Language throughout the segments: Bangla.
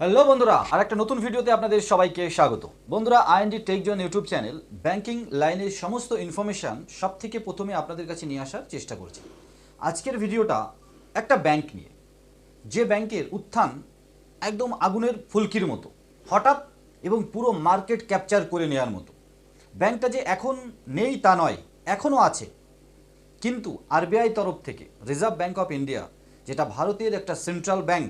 হ্যালো বন্ধুরা আর একটা নতুন ভিডিওতে আপনাদের সবাইকে স্বাগত। বন্ধুরা, IND tech John YouTube channel banking লাইনের সমস্ত ইনফরমেশান সব থেকে প্রথমে আপনাদের কাছে নিয়ে আসার চেষ্টা করছি। আজকের ভিডিওটা একটা ব্যাংক নিয়ে। যে ব্যাংকের উত্থান একদম আগুনের ফুলকির মতো, হঠাৎ এবং পুরো মার্কেট ক্যাপচার করে নেওয়ার মতো। ব্যাংকটা যে এখন নেই তা নয় এখনও আছে। কিন্তু আরবিআই তরফ থেকে, রিজার্ভ ব্যাংক অফ ইন্ডিয়া, যেটা ভারতের একটা সেন্ট্রাল ব্যাংক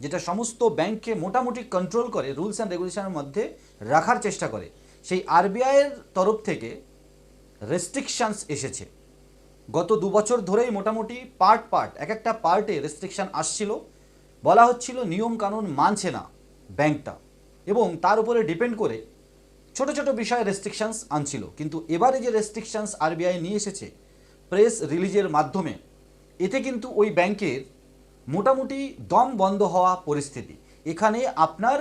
যেটা সমস্ত ব্যাংককে মোটামুটি কন্ট্রোল করে রুলস অ্যান্ড রেগুলেশনের মধ্যে রাখার চেষ্টা করে, সেই আরবিআইয়ের তরফ থেকে রেস্ট্রিকশানস এসেছে। গত দু বছর ধরেই মোটামুটি পার্ট পার্ট এক একটা পার্টে রেস্ট্রিকশন আসছিল। বলা হচ্ছিল নিয়ম কানুন মানছে না ব্যাংকটা। এবং তার উপরে ডিপেন্ড করে ছোট ছোট বিষয়ে রেস্ট্রিকশানস আনছিল। কিন্তু এবারে যে রেস্ট্রিকশানস আরবিআই নিয়ে এসেছে প্রেস রিলিজের মাধ্যমে, এতে কিন্তু ওই ব্যাংকের মোটামুটি দম বন্ধ হওয়া পরিস্থিতি। এখানে আপনার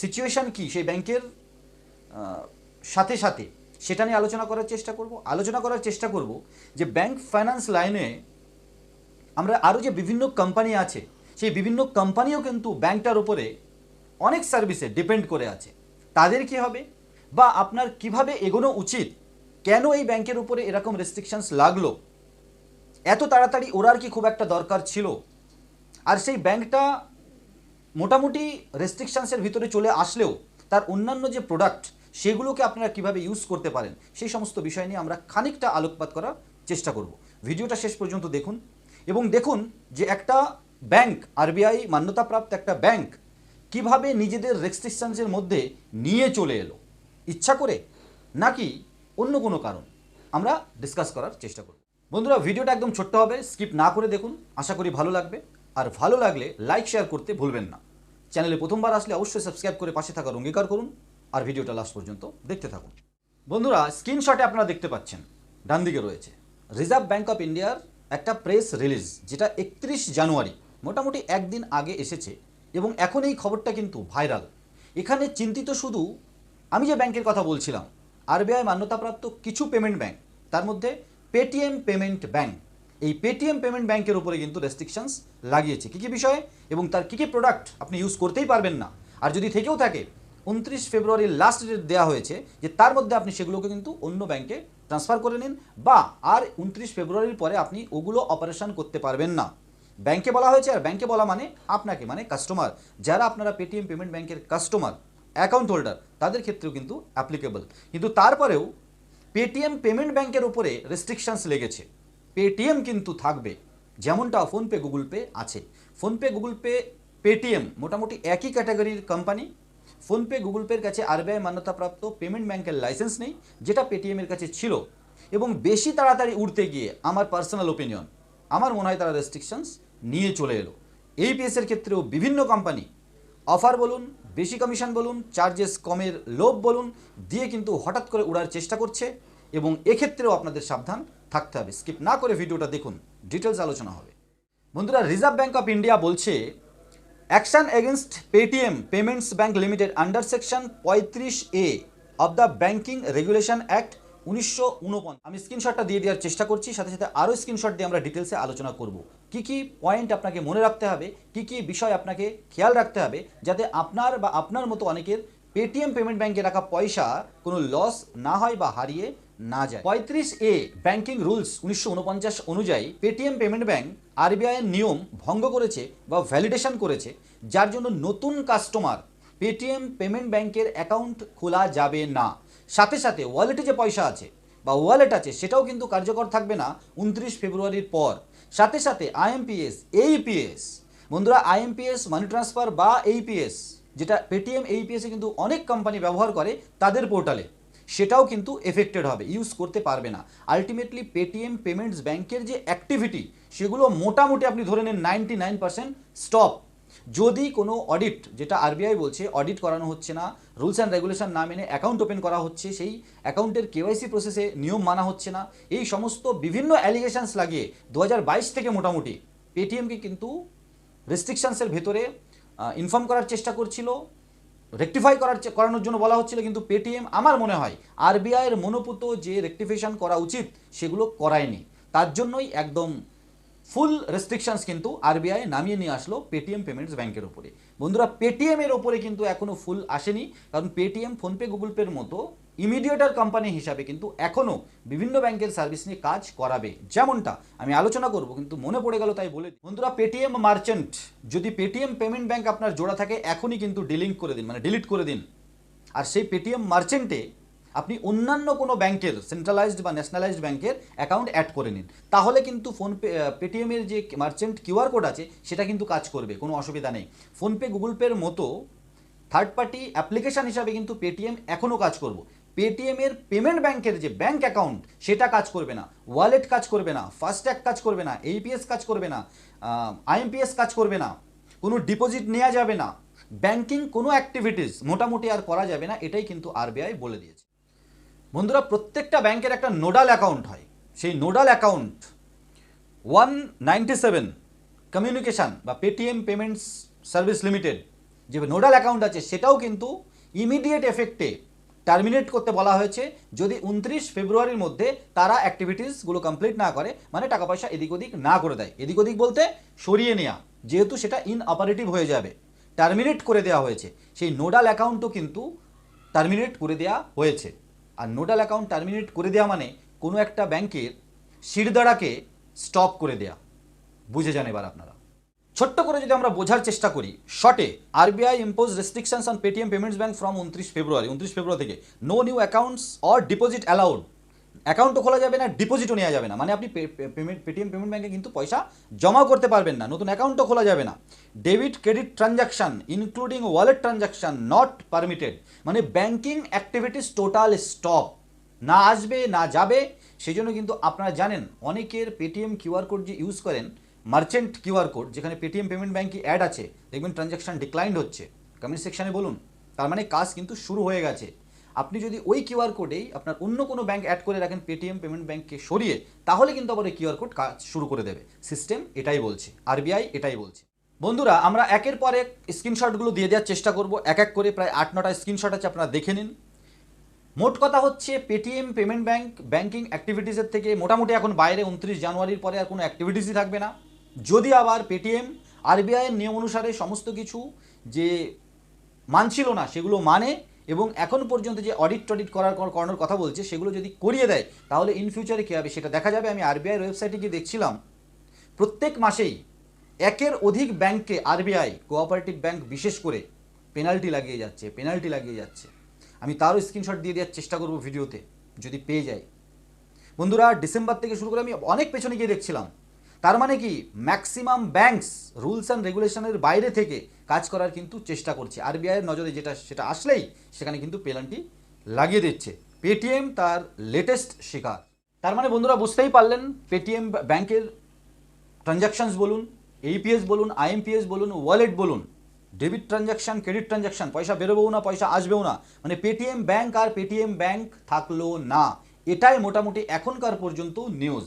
সিচুয়েশন কি? সেই ব্যাংকের সাথে সাথে সেটা নিয়ে আলোচনা করার চেষ্টা করব। আলোচনা করার চেষ্টা করব যে ব্যাংক ফাইন্যান্স লাইনে আমরা আরও যে বিভিন্ন কোম্পানি আছে, সেই বিভিন্ন কোম্পানিও কিন্তু ব্যাংকটার উপরে অনেক সার্ভিসে ডিপেন্ড করে আছে। তাদের কি হবে? বা আপনার কীভাবে এগোনো উচিত? কেন এই ব্যাংকের উপরে এরকম রেস্ট্রিকশনস লাগল? এত তাড়াতাড়ি ওরার কি খুব একটা দরকার ছিল? আর সেই ব্যাংকটা মোটামুটি রেস্ট্রিকশানসের ভিতরে চলে আসলেও তার অন্যান্য যে প্রোডাক্ট সেগুলোকে আপনারা কীভাবে ইউজ করতে পারেন, সেই সমস্ত বিষয় নিয়ে আমরা খানিকটা আলোকপাত করার চেষ্টা করব। ভিডিওটা শেষ পর্যন্ত দেখুন এবং দেখুন যে একটা ব্যাংক আরবিআই মান্যতাপ্রাপ্ত একটা ব্যাংক কীভাবে নিজেদের রেস্ট্রিকশানসের মধ্যে নিয়ে চলে এলো। ইচ্ছা করে নাকি অন্য কোনো কারণ? আমরা ডিসকাস করার চেষ্টা করব। বন্ধুরা, ভিডিওটা একদম ছোট্ট হবে স্কিপ না করে দেখুন, আশা করি ভালো লাগবে। আর ভালো লাগলে লাইক শেয়ার করতে ভুলবেন না। চ্যানেলে প্রথমবার আসলে অবশ্যই সাবস্ক্রাইব করে পাশে থাকার অঙ্গীকার করুন আর ভিডিওটা লাস্ট পর্যন্ত দেখতে থাকুন। বন্ধুরা স্ক্রিনশটে আপনারা দেখতে পাচ্ছেন, ডান দিকে রয়েছে। রিজার্ভ ব্যাঙ্ক অফ ইন্ডিয়ার একটা প্রেস রিলিজ যেটা একত্রিশ জানুয়ারি, মোটামুটি একদিন আগে এসেছে এবং এখন এই খবরটা কিন্তু ভাইরাল এখানে চিন্তিত শুধু আমি যে ব্যাংকের কথা বলছিলাম আরবিআই মান্যতাপ্রাপ্ত কিছু পেমেন্ট ব্যাংক তার মধ্যে পেটিএম পেমেন্ট ব্যাংক এই পেটিএম পেমেন্ট ব্যাংকের উপরে কিন্তু রেস্ট্রিকশনস লাগিয়েছে। কী কী বিষয়ে? এবং তার কী কী প্রোডাক্ট আপনি ইউজ করতেই পারবেন না। আর যদি থেকেও থাকে, উনত্রিশ ফেব্রুয়ারির লাস্ট ডেট দেওয়া হয়েছে, যে তার মধ্যে আপনি সেগুলোকে কিন্তু অন্য ব্যাংকে ট্রান্সফার করে নিন বা আর উনত্রিশ ফেব্রুয়ারির পরে আপনি ওগুলো অপারেশন করতে পারবেন না। ব্যাংকে বলা হয়েছে, আর ব্যাংকে বলা মানে আপনাকে মানে কাস্টমার যারা আপনারা পেটিএম পেমেন্ট ব্যাংকের কাস্টমার অ্যাকাউন্ট হোল্ডার তাদের ক্ষেত্রেও কিন্তু অ্যাপ্লিকেবল কিন্তু তারপরেও পেটিএম পেমেন্ট ব্যাংকের উপরে রেস্ট্রিকশনস লেগেছে। পেটিএম কিন্তু থাকবে। যেমনটা ফোনপে গুগল পে আছে। ফোনপে গুগল পে পেটিএম মোটামুটি একই ক্যাটাগরির কোম্পানি ফোনপে গুগল পের কাছে আরবিআই মান্যতাপ্রাপ্ত পেমেন্ট ব্যাংকের লাইসেন্স নেই, যেটা পেটিএমের কাছে ছিল। এবং বেশি তাড়াতাড়ি উঠতে গিয়ে আমার পার্সোনাল ওপিনিয়ন আমার মনে হয় তারা রেস্ট্রিকশনস নিয়ে চলে এলো। এই পিএসের ক্ষেত্রেও বিভিন্ন কোম্পানি অফার বলুন, বেশি কমিশন বলুন চার্জেস কমের লোভ বলুন, দিয়ে কিন্তু হঠাৎ করে উড়ার চেষ্টা করছে। এবং এক্ষেত্রেও আপনাদের সাবধান থাকতে হবে। স্কিপ না করে ভিডিওটা দেখুন ডিটেলস আলোচনা হবে। বন্ধুরা রিজার্ভ ব্যাঙ্ক অফ ইন্ডিয়া বলছে action against Paytm payments bank limited under section পঁয়ত্রিশ A of the banking regulation act উনিশশো উনপঞ্চাশ। আমি স্ক্রিনশটটা দিয়ে দেওয়ার চেষ্টা করছি, সাথে সাথে আরও স্ক্রিনশট দিয়ে আমরা ডিটেলসে আলোচনা করব। কি কি পয়েন্ট আপনাকে মনে রাখতে হবে, কি কি বিষয় আপনাকে খেয়াল রাখতে হবে, যাতে আপনার বা আপনার মতো অনেকের পেটিএম পেমেন্ট ব্যাঙ্কে রাখা পয়সা কোনো লস না হয় বা হারিয়ে না যায়। পঁয়ত্রিশ এ ব্যাংকিং রুলস উনিশশো উনপঞ্চাশ অনুযায়ী পেটিএম পেমেন্ট ব্যাংক আরবিআইয়ের নিয়ম ভঙ্গ করেছে বা ভ্যালিডেশন করেছে, যার জন্য নতুন কাস্টমার পেটিএম পেমেন্ট ব্যাংকের অ্যাকাউন্ট খোলা যাবে না। সাথে সাথে ওয়ালেটে যে পয়সা আছে বা ওয়ালেট আছে, সেটাও কিন্তু কার্যকর থাকবে না উনত্রিশ ফেব্রুয়ারির পর। সাথে সাথে আইএমপিএস, এইপিএস, বন্ধুরা আইএমপিএস মানি ট্রান্সফার বা এইপিএস, যেটা পেটিএম, এইপিএসে কিন্তু অনেক কোম্পানি ব্যবহার করে তাদের পোর্টালে সেটাও কিন্তু এফেক্টেড হবে ইউজ করতে পারবে না। আলটিমেটলি পেটিএম পেমেন্টস ব্যাংকের যে অ্যাক্টিভিটি সেগুলো মোটামুটি আপনি ধরে নেন নাইনটি নাইন পার্সেন্ট স্টপ যদি কোনো অডিট যেটা আরবিআই বলছে অডিট করানো হচ্ছে না রুলস অ্যান্ড রেগুলেশন না মেনে অ্যাকাউন্ট ওপেন করা হচ্ছে, সেই অ্যাকাউন্টের কেওয়াইসি প্রসেসে নিয়ম মানা হচ্ছে না, এই সমস্ত বিভিন্ন অ্যালিগেশনস লাগিয়ে দু হাজার বাইশ থেকে মোটামুটি পেটিএমকে কিন্তু রেস্ট্রিকশানসের ভেতরে ইনফর্ম করার চেষ্টা করছিল। রেকটিফাই করার করানোর জন্য বলা হচ্ছিল, কিন্তু পেটিএম আমার মনে হয় আরবিআইয়ের মনোপুত যে রেকটিফিকেশান করা উচিত, সেগুলো করায়নি। তার জন্যই একদম ফুল রেস্ট্রিকশনস কিন্তু আরবিআই নামিয়ে নিয়ে আসলো পেটিএম পেমেন্টস ব্যাংকের ওপরে বন্ধুরা পেটিএমের ওপরে কিন্তু এখনও ফুল আসেনি, কারণ পেটিএম ফোনপে গুগল পের মতো ইমিডিয়েটার কোম্পানি হিসাবে কিন্তু এখনও বিভিন্ন ব্যাংকের সার্ভিস নিয়ে কাজ করাবে। যেমনটা আমি আলোচনা করব, কিন্তু মনে পড়ে গেল তাই বলে বন্ধুরা পেটিএম মার্চেন্ট যদি পেটিএম পেমেন্ট ব্যাংক আপনার জোড়া থাকে, এখনই কিন্তু ডিলিং করে দিন মানে ডিলিট করে দিন। আর সেই পেটিএম মার্চেন্টে আপনি অন্যান্য কোনো ব্যাংকের সেন্ট্রালাইজড বা ন্যাশনালাইজড ব্যাংকের অ্যাকাউন্ট অ্যাড করে নিন। তাহলে কিন্তু ফোনপে পেটিএমের যে মার্চেন্ট কিউআর কোড আছে, সেটা কিন্তু কাজ করবে, কোনো অসুবিধা নেই। ফোনপে গুগল পের মতো থার্ড পার্টি অ্যাপ্লিকেশন হিসাবে কিন্তু পেটিএম এখনও কাজ করব। পেটিএমের পেমেন্ট ব্যাংকের যে ব্যাংক অ্যাকাউন্ট সেটা কাজ করবে না। ওয়ালেট কাজ করবে না ফাস্ট্যাগ কাজ করবে না এইপিএস কাজ করবে না আইএমপিএস কাজ করবে না, কোনো ডিপোজিট নেওয়া যাবে না। ব্যাংকিং কোনো অ্যাক্টিভিটিস মোটামুটি আর করা যাবে না, এটাই কিন্তু আরবিআই বলে দিয়েছে। বন্ধুরা, প্রত্যেকটা ব্যাংকের একটা নোডাল অ্যাকাউন্ট হয়। সেই nodal account one ninety seven communication বা পেটিএম পেমেন্টস সার্ভিস লিমিটেড যে নোডাল অ্যাকাউন্ট আছে, সেটাও কিন্তু ইমিডিয়েট এফেক্টে টার্মিনেট করতে বলা হয়েছে। যদি উনত্রিশ ফেব্রুয়ারির মধ্যে তারা অ্যাক্টিভিটিসগুলো কমপ্লিট না করে মানে টাকা পয়সা এদিক ওদিক না করে দেয়। এদিক ওদিক বলতে সরিয়ে নেওয়া যেহেতু সেটা ইন অপারেটিভ হয়ে যাবে টার্মিনেট করে দেওয়া হয়েছে। সেই নোডাল অ্যাকাউন্টও কিন্তু টার্মিনেট করে দেওয়া হয়েছে। আর নোডাল অ্যাকাউন্ট টার্মিনেট করে দেওয়া মানে কোনো একটা ব্যাংকের শিরদাঁড়াকে স্টপ করে দেয়া। বুঝে যান এবার আপনারা। ছোট্ট করে যদি আমরা বোঝার চেষ্টা করি শর্টে RBI impose restrictions on Paytm payments bank from উনত্রিশ ফেব্রুয়ারি উনত্রিশ ফেব্রুয়ারি থেকে। No new accounts or deposit allowed অ্যাকাউন্টও খোলা যাবে না, ডিপোজিটও নেওয়া যাবে না। মানে আপনি পেমেন্ট, পেটিএম পেমেন্ট ব্যাঙ্কে কিন্তু পয়সা জমাও করতে পারবেন না, নতুন অ্যাকাউন্টও খোলা যাবে না। Debit, credit transaction, including wallet transaction, not permitted. মানে ব্যাঙ্কিং অ্যাক্টিভিটিস টোটাল স্টপ। না আসবে, না যাবে সেই জন্য কিন্তু আপনারা জানেন, অনেকের পেটিএম কিউআর কোড যে ইউজ করেন, মার্চেন্ট কিউআর কোড, যেখানে পেটিএম পেমেন্ট ব্যাঙ্কে অ্যাড আছে, দেখবেন ট্রানজ্যাকশন ডিক্লাইন্ড হচ্ছে। কমেন্ট সেকশনে বলুন, তার মানে কাজ কিন্তু শুরু হয়ে গেছে। আপনি যদি ওই কিউআর কোডেই আপনার অন্য কোনো ব্যাংক অ্যাড করে রাখেন পেটিএম পেমেন্ট ব্যাঙ্ককে সরিয়ে, তাহলে কিন্তু আবার ওই কিউআর কোড কাজ শুরু করে দেবে। সিস্টেম এটাই বলছে আরবিআই এটাই বলছে। বন্ধুরা, আমরা একের পর এক স্ক্রিনশটগুলো দিয়ে দেওয়ার চেষ্টা করব। এক এক করে প্রায় আট নটা স্ক্রিনশট আছে, আপনারা দেখে নিন। মোট কথা হচ্ছে পেটিএম পেমেন্ট ব্যাঙ্ক ব্যাঙ্কিং অ্যাক্টিভিটিসের থেকে মোটামুটি এখন বাইরে, উনত্রিশ জানুয়ারির পরে আর কোনো অ্যাক্টিভিটিসই থাকবে না। যদি আবার পেটিএম আরবিআইয়ের নিয়ম অনুসারে সমস্ত কিছু যে মানছিল না, সেগুলো মানে এবং এখন পর্যন্ত যে অডিট টডিট করার করানোর কথা বলছে, সেগুলো যদি করিয়ে দেয়, তাহলে ইন ফিউচারে কী হবে? সেটা দেখা যাবে। আমি আরবিআইয়ের ওয়েবসাইটে গিয়ে দেখছিলাম, প্রত্যেক মাসেই একের অধিক ব্যাংককে আরবিআই কোঅপারেটিভ ব্যাংক বিশেষ করে পেনাল্টি লাগিয়ে যাচ্ছে পেনাল্টি লাগিয়ে যাচ্ছে। আমি তারও স্ক্রিনশট দিয়ে দেওয়ার চেষ্টা করব ভিডিওতে, যদি পেয়ে যাই। বন্ধুরা ডিসেম্বর থেকে শুরু করে আমি অনেক পেছনে গিয়ে দেখছিলাম। তার মানে কি ম্যাক্সিমাম ব্যাংকস রুলস অ্যান্ড রেগুলেশনের বাইরে থেকে কাজ করার কিন্তু চেষ্টা করছে। আরবিআইয়ের নজরে যেটা, সেটা আসলেই সেখানে কিন্তু পেনাল্টি লাগিয়ে দিচ্ছে। পেটিএম তার লেটেস্ট শিকার। তার মানে বন্ধুরা, বুঝতেই পারলেন পেটিএম ব্যাংকের ট্রানজ্যাকশানস বলুন এইপিএস বলুন আইএমপিএস বলুন ওয়ালেট বলুন ডেবিট ট্রানজ্যাকশন ক্রেডিট ট্রানজ্যাকশন পয়সা বেরোবেও না, পয়সা আসবেও না। মানে পেটিএম ব্যাংক আর পেটিএম ব্যাংক থাকল না। এটাই মোটামুটি এখনকার পর্যন্ত নিউজ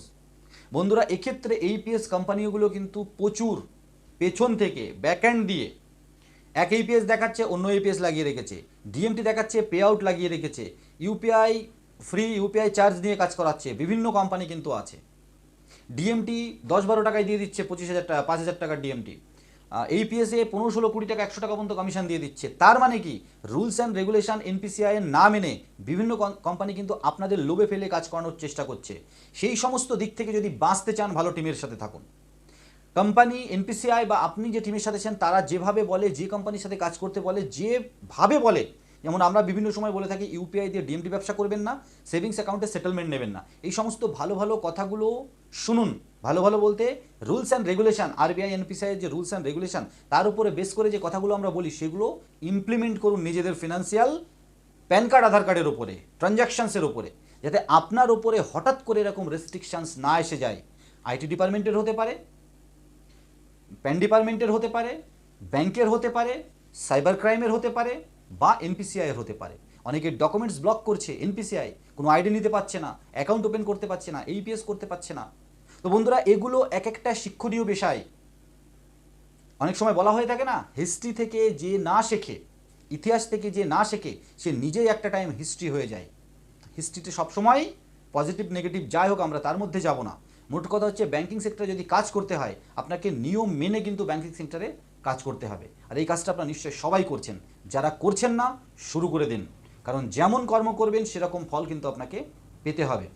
বন্ধুরা, এক্ষেত্রে এইপিএস কোম্পানিগুলো কিন্তু প্রচুর পেছন থেকে ব্যাকহ্যান্ড দিয়ে এক এইপিএস দেখাচ্ছে, অন্য এইপিএস লাগিয়ে রেখেছে। ডিএমটি দেখাচ্ছে পে আউট লাগিয়ে রেখেছে। ইউপিআই ফ্রি ইউপিআই চার্জ নিয়ে কাজ করাচ্ছে, বিভিন্ন কোম্পানি কিন্তু আছে। ডিএমটি দশ বারো টাকায় দিয়ে দিচ্ছে, পঁচিশ হাজার টাকা, পাঁচ হাজার টাকার ডিএমটি এই পিএসএ পনেরো ষোলো কোটি টাকা, একশো টাকা পর্যন্ত কমিশন দিয়ে দিচ্ছে। তার মানে কি? রুলস অ্যান্ড রেগুলেশন এনপিসিআই এর না মেনে বিভিন্ন কোম্পানি কিন্তু আপনাদের লোভে ফেলে কাজ করানোর চেষ্টা করছে। সেই সমস্ত দিক থেকে যদি বাঁচতে চান ভালো টিমের সাথে থাকুন। কোম্পানি এনপিসিআই বা আপনি যে টিমের সাথে ছেন তারা যেভাবে বলে, যে কোম্পানির সাথে কাজ করতে বলে, যেভাবে বলে যেমন আমরা বিভিন্ন সময় বলে থাকি ইউপিআই দিয়ে ডিএমটি ব্যবসা করবেন না সেভিংস অ্যাকাউন্টে সেটেলমেন্ট নেবেন না। এই সমস্ত ভালো ভালো কথাগুলো শুনুন। ভালো ভালো বলতে rules and regulation RBI NPCI যে রুলস অ্যান্ড রেগুলেশন তার উপরে বেস করে যে কথাগুলো আমরা বলি, সেগুলো ইমপ্লিমেন্ট করুন নিজেদের ফিনান্সিয়াল প্যান কার্ড আধার কার্ডের ওপরে ট্রানজ্যাকশনসের ওপরে যাতে আপনার ওপরে হঠাৎ করে এরকম রেস্ট্রিকশনস না এসে যায়। আইটি ডিপার্টমেন্টের হতে পারে প্যান ডিপার্টমেন্টের হতে পারে ব্যাংকের হতে পারে সাইবার ক্রাইমের হতে পারে বা এনপিসিআই হতে পারে। অনেকে ডকুমেন্টস ব্লক করছে এনপিসিআই কোনো আইডি নিতে পারছে না অ্যাকাউন্ট ওপেন করতে পারছে না এইপিএস করতে পারছে না। তো বন্ধুরা, এগুলো এক একটা শিক্ষণীয় বিষয়। অনেক সময় বলা হয়ে থাকে না হিস্ট্রি থেকে যে না শেখে, ইতিহাস থেকে যে না শেখে, সে নিজেই একটা টাইম হিস্ট্রি হয়ে যায়। হিস্ট্রিতে সবসময় পজিটিভ নেগেটিভ যাই হোক, আমরা তার মধ্যে যাব না। মোট কথা হচ্ছে ব্যাঙ্কিং সেক্টরে যদি কাজ করতে হয়, আপনাকে নিয়ম মেনে কিন্তু ব্যাঙ্কিং সেক্টরে কাজ করতে হবে। আর এই কাজটা আপনারা নিশ্চয়ই সবাই করছেন। যারা করছেন না, শুরু করে দিন। কারণ যেমন কর্ম করবেন, সেরকম ফল কিন্তু আপনাকে পেতে হবে।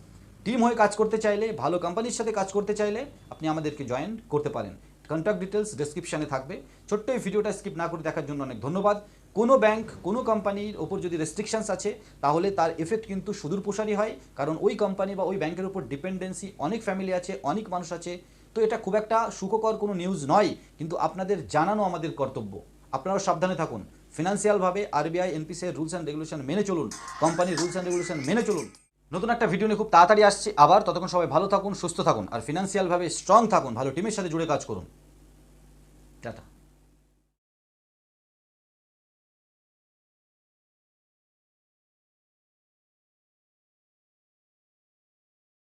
টিম হয়ে কাজ করতে চাইলে, ভালো কোম্পানির সাথে কাজ করতে চাইলে আপনি আমাদেরকে জয়েন করতে পারেন। কন্ট্যাক্ট ডিটেলস ডেসক্রিপশনে থাকবে। ছোট্ট এই ভিডিওটা স্কিপ না করে দেখার জন্য অনেক ধন্যবাদ। কোনো ব্যাংক, কোনো কোম্পানির ওপর যদি রেস্ট্রিকশনস আছে, তাহলে তার এফেক্ট কিন্তু সুদূর প্রসারী হয়। কারণ ওই কোম্পানি বা ওই ব্যাংকের উপর ডিপেন্ডেন্সি অনেক ফ্যামিলি আছে, অনেক মানুষ আছে। তো এটা খুব একটা সুখকর কোনো নিউজ নয়, কিন্তু আপনাদের জানানো আমাদের কর্তব্য। আপনারাও সাবধানে থাকুন। ফিনান্সিয়ালভাবে RBI NPCI rules and regulation মেনে চলুন। কোম্পানির রুলস অ্যান্ড রেগুলেশন মেনে চলুন। নতুন একটা ভিডিও নিয়ে খুব তাড়াতাড়ি আসছে। আবার ততক্ষণ সবাই ভালো থাকুন, সুস্থ থাকুন। আর ফিনান্সিয়ালভাবে স্ট্রং থাকুন। ভালো টিমের সাথে জুড়ে কাজ করুন। টাটা।